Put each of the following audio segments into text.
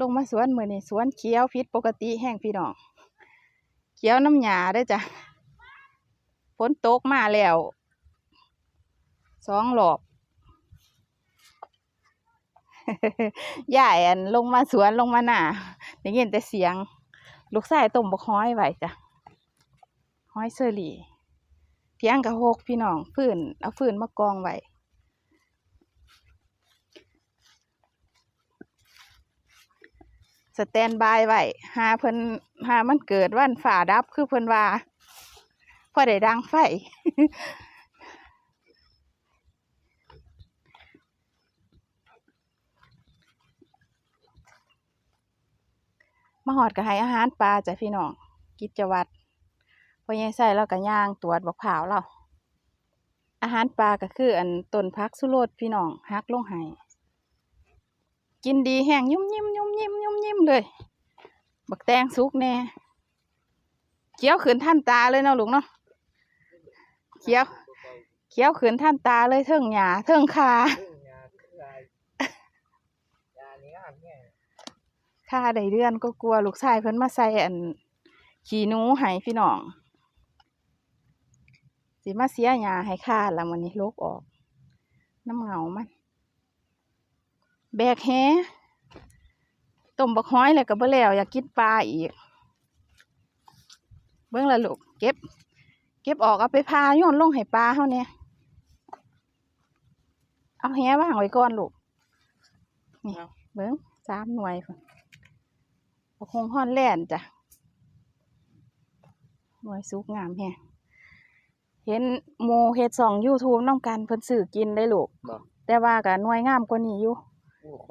ลงมาสวนมื้อนี้สวนเขียวผิดปกติแห้งพี่น้องเขียวน้ำหยาเด้จ้ะฝนตกมาแล้วสองรอบยายอันลงมาสวนลงมาหน้าได้ยินแต่เสียง ลูกชายต้มบกฮ้อยไว้จ้ะฮ้อยเซอรี่เพียงกะหกพี่น้อง ฟืนเอาฟืนมากองไว้ สแตนบายไว้หาเพิ่นหามันเกิดวันฝ่าดับคือเพิ่นว่าพอได้ดังไฟ มาหอดก็ให้อาหารปลาจ้ะพี่น้อง กิจวัตรพอยังใส่แล้วก็ย่างตรวจบักผาวเราอาหารปลาก็คืออันต้นพักสุโรดพี่น้องฮักลงให้ กินดีแห้งยุ่มยิ้มยุ่มยิ้มยุ่มยิ้มเลย บักแตงสุกแน่เคี้ยวขืนท่านตาเลยเนาะลุงเนาะเคี้ยวเคี้ยวขืนท่านตาเลยเทิงหยาเทิงคาค่าได้เดือนก็กลัวลูกชายเพิ่นมาใส่อัน ขี้หนูให้พี่น้องสิมาเสียหญ้าให้ค่าละมื้อนี้ลกออก น้ำเหงามัน แบกแฮต้มบักฮ้อยแล้วก็บ่แล้วอยากกินปลาอีก เบิ่งละลูกเก็บ เก็บออกเอาไปพาโยนลงให้ปลาเฮาเนี่ยเอาแฮวางไว้ก่อนลูกนี่เบิ่งสามหน่วยพุ่นบักฮงฮอนแล่นจ้ะหน่วยสุกงามแฮะเห็นโมเฮ็ดสองยูทูบน้องกันเพิ่นซื้อกินได้ลูกบ่แต่ว่าก็หน่วยงามกว่านี้อยู่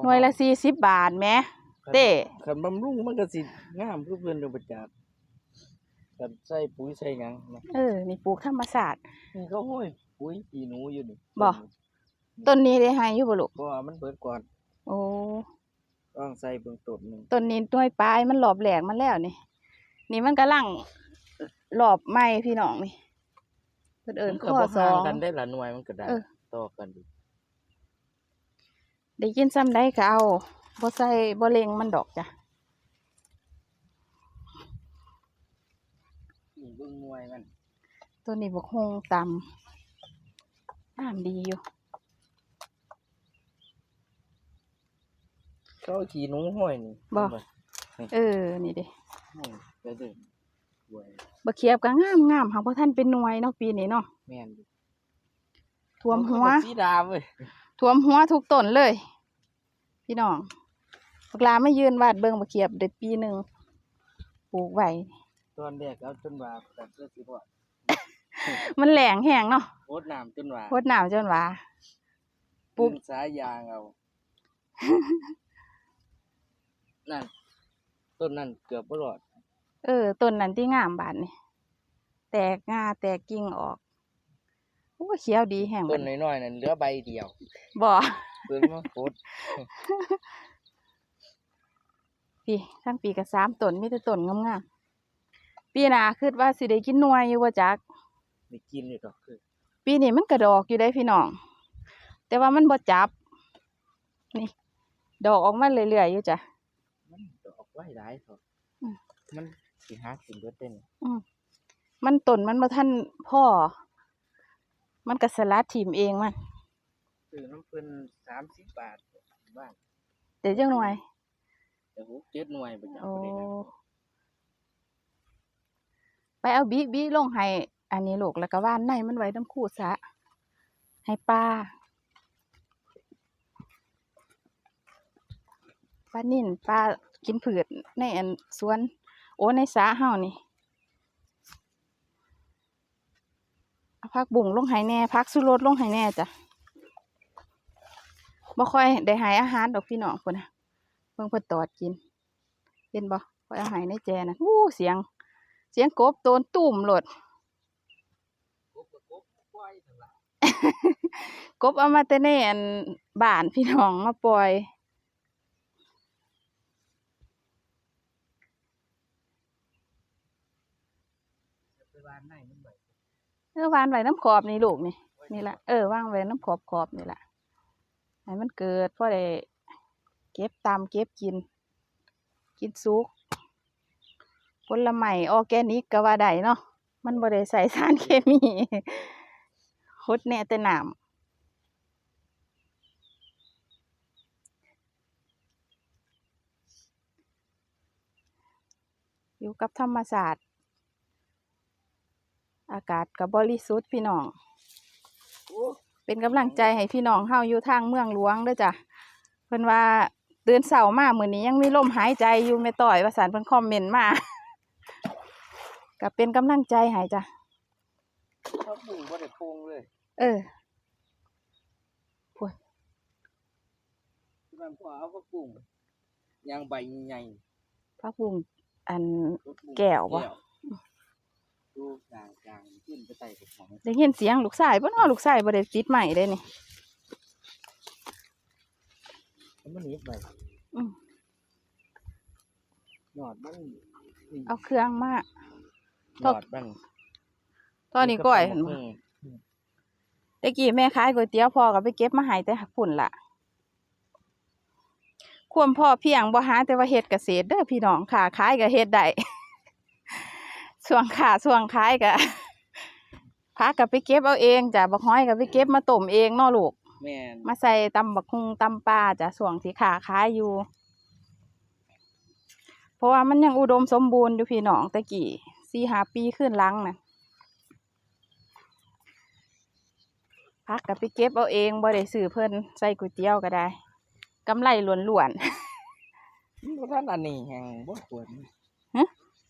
หน่วยละสี่สิบบาทแหมเต้คันบำรุงมันก็สิงามคือเพิ่นเอาไปจัดคันใส่ปุ๋ยใส่หยังนะเออ นี่ปลูกธรรมศาสตร์ นี่เขาห้อยปุ๋ยขี้หนูอยู่นี่บ่ ต้นนี้ได้ให้อยู่บ่ลูกเพราะว่ามันเบิดก่อนโอ้ต้องใส่เบิ่งต้นหนึงต้นนี้หน่วยปลายมันหลอบแหลกมันแล้วนี่ นี่มันกำลังหลอบใหม่พี่น้องนี่เพิ่นเอิ้นมันข้ก็อบ่สห่าองงกันได้ละหน่วยมันก็ได้เออ ต่อกันอยู่ ได้กินซ้ำได้ก็เอาบ่ใส่บ่เล็งมันดอกจ้ะนี่เบิ่งหน่วยมัน ตัวนี้บกฮงตำน้ำดีอยู่เขาเอาขี้หนูห้อยนี่บ่เห็นเออ นี่เด้ห้อยไปเด้อหวยบะเขียบก็งามงามหากว่าท่านเป็นหน่วยเนาะปีนี้เนาะแม่นอยู่ท่วมหัวนก็สีดาเว้ย ท่วมหัวทุกต้นเลย พี่น้องบักลาไม่ยืนวาดเบิ่งบะเขียบได้ปีหนึ่งปลูกไว้ตอนแรกเอาจนว่าแต่เสื้อสิบ่มันแหลงแห้งเนาะโคตรน้ำจนว่าโคตรหนาวจนว่าปลูกดึงสายยางเอา นั่น ต้นนั่นเกือบบ่รอด เออต้นนั้นที่งามบานนี่แตกงาแตกกิ่งออก โอ้เขียวดีแห้งต้นน้อยๆนั่นเหลือใบเดียวบ่เบิ่งมาโคตรพี่ทั้งปีกับสามต้นมีแต่ต้นงามๆปีหน้าคิดว่าสิได้กินหน่วยอยู่ว่าจัก ได้กินอยู่ดอกคือปีนี้มันกระดอกอยู่ได้พี่น้อง แต่ว่ามันบ่จับ นี่ ดอกออกมาเรื่อยๆอยู่จ้ะ มันดอกไว้หลายเถอะอืม มันสิหากินเบิดได้นี่มันต้นมันบ่ทันพ่อ มันก็สลัดถิ่มเองมันซื้อน้ำเพิ่น30บาทบ้านเดี๋ยวจังหน่วยแต่หกเจ็ดหน่วยบ่จักโอ้บ่ได้นะไปเอาบีบีลงให้อันนี้ลูกแล้วก็ว่านในมันไว้น้ำคูสะให้ปลาปลานิ่นปลากินผืดในอันสวน โอ้ในสาเฮานี่เอา พักบุ่งลงให้แน่พักสุรสลงให้แน่จ้ะบ่ค่อยได้หายอาหารดอกพี่น้องพุ่นนะเพิ่งเพิ่นตอดกินเห็นบ่ค่อยเอาหายในแจน่ะอู้เสียง เสียงกบโตนตุ่มโลดกบก็กบปล่อยนั่นล่ะกบเอามาแต่ในอันบ้านพี่น้องมาปล่อย เออวานไว้น้ำขอบนี่ลูกนี่นี่แหละเออวางไว้น้ำขอบขอบนี่แหละให้มันเกิดพอได้เก็บตามเก็บกิน กินสุกผลไม้ออแกนิกก็ว่าได้เนาะมันบ่ได้ใส่สารเคมีคดแน่แต่น้ำอยู่กับธรรมศาสตร์ อากาศก็บริสุทธิ์พี่น้อง เป็นกำลังใจให้พี่น้องเฮาอยู่ทางเมืองหลวงเด้อจ้ะเพิ่นว่าตื่นเช้ามามื้อนี้ยังมีลมหายใจอยู่แม่ต้อยว่าสันเพิ่นคอมเมนต์มาก็เป็นกำลังใจให้จ้ะเขาปลูกบ่ได้โป่งเลย เออที่มันพอเอาก็ปลูกยางใบใหญ่พระบุงอันก็ปลูแก้วบ่ ดูกลางกลางขึ้น ไปใส่กับของได้ยินเสียงลูกชายบ่เนาะลูกชายบ่ได้ติดใหม่เด้นี่แล้วมันหนีบไปอืมหยอดมันนี่เอาเครื่องมาหยอดมันตอนนี้ก้อยเห็เห็นนบ่บ่ตะกี้แม่ขายก๋วยเตี๋ยวพ่อก็ไปเก็บมาให้แต่พุ่นล่ะความพ่อเพียงบ่หาแต่ว่าเฮ็ดเกษตรเด้อพี่น้องค่ะขายก็เฮ็ดได้ส่วงขาส่วงขายก็ พักก็ไปเก็บเอาเองจ้ะบักฮ้อยก็ไปเก็บมาต้มเองเนาะลูก แม่นมาใส่ตำบักฮุงตำปลาจ้ะส่วงที่ขาขายอยู่ เพราะว่ามันยังอุดมสมบูรณ์อยู่พี่น้องตะกี้สี่หาปีขึ้นหลังนะพักกับไปเก็บเอาเองบ่ได้ซื้อเพิ่นใส่ก๋วยเตี๋ยวก็ได้กำไรล้วนมันบ่ทันอันนี้แฮงบ่ควรฮะ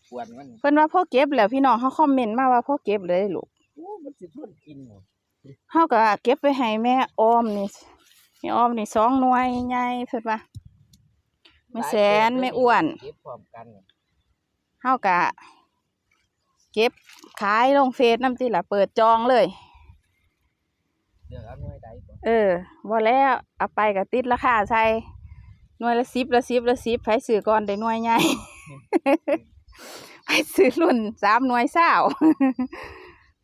ควรมัน ๆ เพิ่นว่าพ่อเก็บแล้วพี่น้องเขาคอมเมนต์มาว่าพ่อเก็บเลยลูกโอ้ มันสิทนกินบ่เฮาก็เก็บไปให้แม่ออมนี่แม่ออมนี่สองหน่วยใหญ่เพิ่นว่าแม่แสนแม่อ้วนเก็บพร้อมกันเฮากะเก็บขายลงเฟซน้ำติละเปิดจองเลย เดี๋ยวเอาหน่วยใดก่อนเออบ่แล้วเอาไปก็ติดราคาใส่หน่วยละสิบละสิบละสิบไผซื้อก่อนได้หน่วยใหญ่ ไผซื้อรุ่นสามหน่วยเศร้า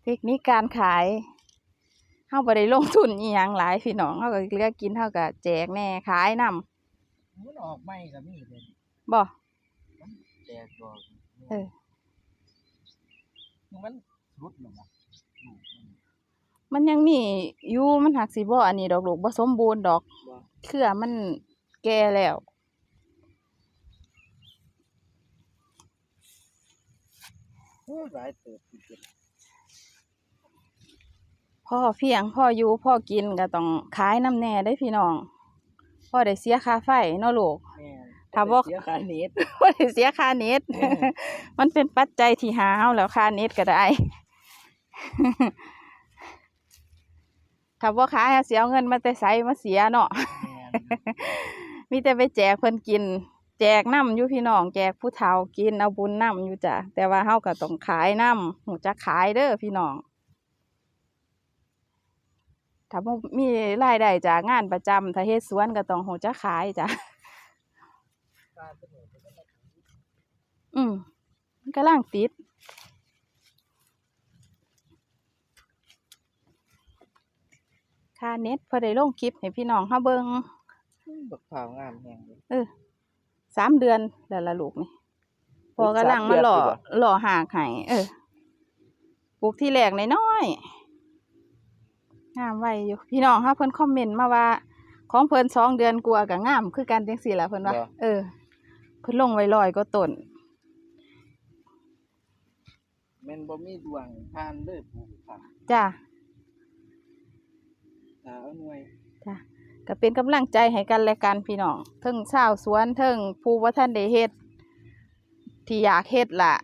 เทคนิคการขายเฮาบ่ได้ลงทุนอีหยังหลายพี่น้องเฮาก็เลือกกินเฮาก็แจกแหน่ขายนำมันออกใหม่ก็มีเลยบ่แตกดอกเออมันรุดลงมาลูกมันมันยังมีอยู่มันหักสิบ่อันนี้ดอกลูกบ่สมบูรณ์ดอกบ่เครือมันแก่แล้วโอ้ยหลายเติบจริง พ่อเพียงพ่ออยู่พ่อกินก็ต้องขายน้ำแน่ได้พี่น้องพ่อได้เสียค่าไฟเนาะลูกๆแม่นถ้าบ่เสียค่าเน็ตพ่อได้เสียค่าเน็ตเออมันเป็นปัจจัยที่หาเอาแล้วค่าเน็ตก็ได้ถ้าบ่ขายอะเสียเงินมาแต่ไสมาเสียเนาะแม่นมีแต่ไปแจกเพิ่นกิน แจกน้ำอยู่พี่น้อง แจกผู้เฒ่ากินเอาบุญน้ำอยู่จ้ะแต่ว่าเฮาก็ต้องขายน้ำหูจะขายเด้อพี่น้อง ถ้าบ่มีรายได้จากงานประจำถ้าเฮ็ดสวนก็ต้องหูจะขายจ้ะ อืมมันก็ล่างติด ค่าเน็ตพอได้ลงคลิปให้พี่น้องเฮาเบิ่งบักพร้าวงามแฮงเลยเออสามเดือนแล้วล่ะลูกนี่พอกำลังมาหล่อสามเดือนดีกว่าหล่อหากให้เออปลูกที่แรกน้อยๆ งามไว้อยู่ พี่น้องค่ะเพิ่นคอมเมนต์มาว่า ของเพิ่นสองเดือนกว่าก็งาม คือกันจังซี่ล่ะเพิ่นว่าเออ เพิ่นลงไว้ลอยก็ต้น แม่นบ่มีดวงทานเลยปลูกผักจ้าถ้าเอาหน่วยจ้าก็เป็นกำลังใจให้กันและกันพี่น้องเทิงชาวสวนเทิงผู้ว่าท่านได้เฮ็ดที่อยากเฮ็ดล่ะ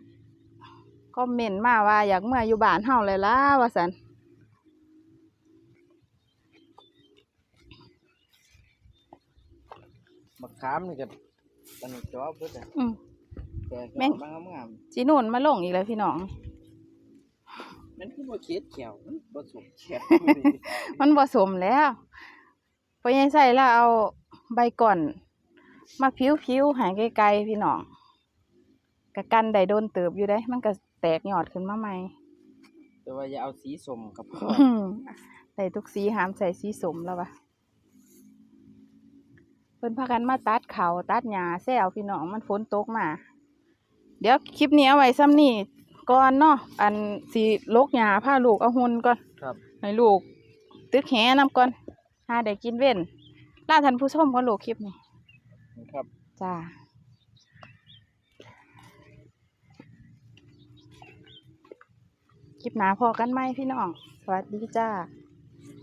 คอมเมนต์มาว่าอยากเมื่ออยู่บ้านเฮาเลยล่ะว่าซั่น บักขามนี่ก็อันนี้จอบเบิดอะอืม แต่แม่งบางงามจีนุ่นมาลงอีกแล้วพี่น้อง ๆมันคือบ่เค็ดแขวมันบ่สุกแขวมันผสมแล้วพอยังใส่แล้วเอาใบก่อน มาผิวๆใหายไกลๆพี่น้องกะกันได้โดนเติบอยู่ได้ มันก็แตกยอดขึ้นมาใหม่ แต่ว่าอย่าเอาสีส้มกับพ่ออืมใส่ทุกสีหามใส่สีสมแล้ววะ เพิ่นพากันมาตัดเขาวตัดหญ้าแซวพี่น้องมันฝนตกมา เดี๋ยวคลิปนี้เอาไว้ซ้ำนี่ก่อนเนาะอันสิลกหญ้าพาลูกเอาหุ่นก่อนครับ ให้ลูก ตึกแหนำก่อนหาได้กินเว้นล่าท่านผู้ชมก่อนลูกคลิปนี้ครับจ้าคลิปหนาพอกันไหมพี่น้อง สวัสดีจ้า